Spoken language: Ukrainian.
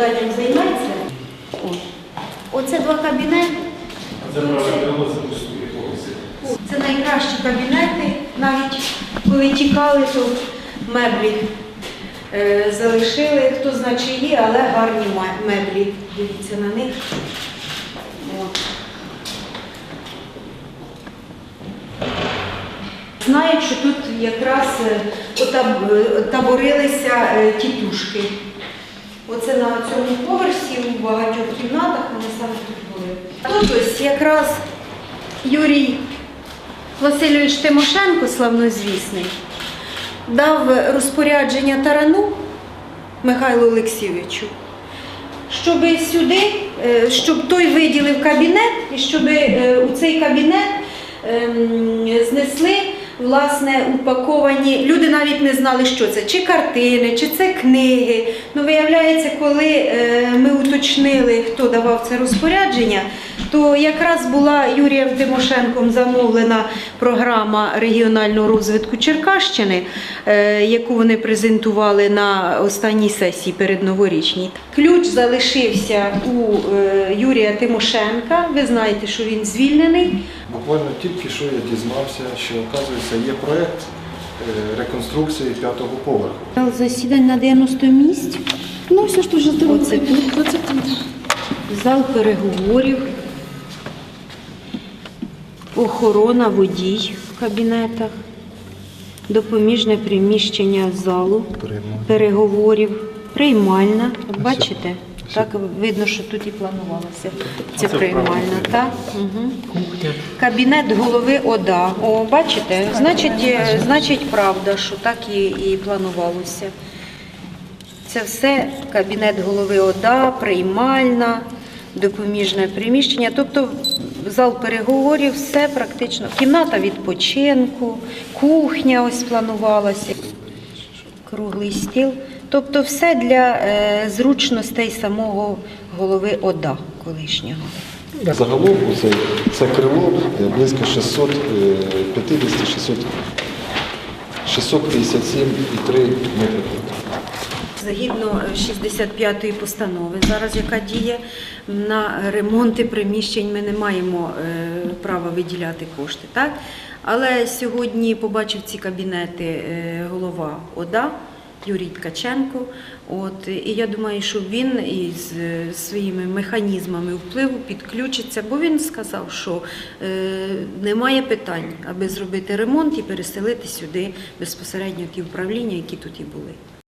питанням займається. Оце два кабінети. Це найкращі кабінети. Навіть коли тікали, то меблі е, залишили. Хто значить є, але гарні меблі. Дивіться на них. От. Знають, що тут якраз е, таборилися е, тітушки. Оце на цьому поверсі у багатьох кімнатах вони саме тут були. Тут ось якраз Юрій Васильович Тимошенко, славнозвісний, дав розпорядження тарану Михайлу Олексійовичу, щоб сюди, е, щоб той виділив кабінет і щоб е, у цей кабінет ем, знесли власне упаковані. Люди навіть не знали, що це, чи картини, чи це книги. Ну, виявляється, коли е, ми уточнили, хто давав це розпорядження, то якраз була Юрієм Тимошенком замовлена програма регіонального розвитку Черкащини, е, яку вони презентували на останній сесії перед новорічній. Ключ залишився у е, Юрія Тимошенка. Ви знаєте, що він звільнений. Буквально тільки що я дізнався, що оказується є проєкт е, реконструкції п'ятого поверху. Засідань на 90 місць. Ну, все ж дуже здорово. Оце тут. Оце тут. Зал переговорів, охорона, водій в кабінетах, допоміжне приміщення залу переговорів, приймальна. Бачите? Так видно, що тут і планувалося. Це приймальна, так? Угу. Кабінет голови ОДА. О, бачите? Значить, значить, правда, що так і, і планувалося. Це все кабінет голови ОДА, приймальна, допоміжне приміщення, тобто зал переговорів, все практично. Кімната відпочинку, кухня ось планувалася, круглий стіл. Тобто все для е, зручностей самого голови ОДА колишнього. Загалом це, це крило е, близько 650-657,3 метри. Згідно е, 65-ї постанови, зараз яка діє на ремонти приміщень, ми не маємо е, права виділяти кошти. Так? Але сьогодні побачив ці кабінети е, голова ОДА Юрій Ткаченко. От, і я думаю, що він із е, своїми механізмами впливу підключиться, бо він сказав, що е, немає питань, аби зробити ремонт і переселити сюди безпосередньо ті управління, які тут і були.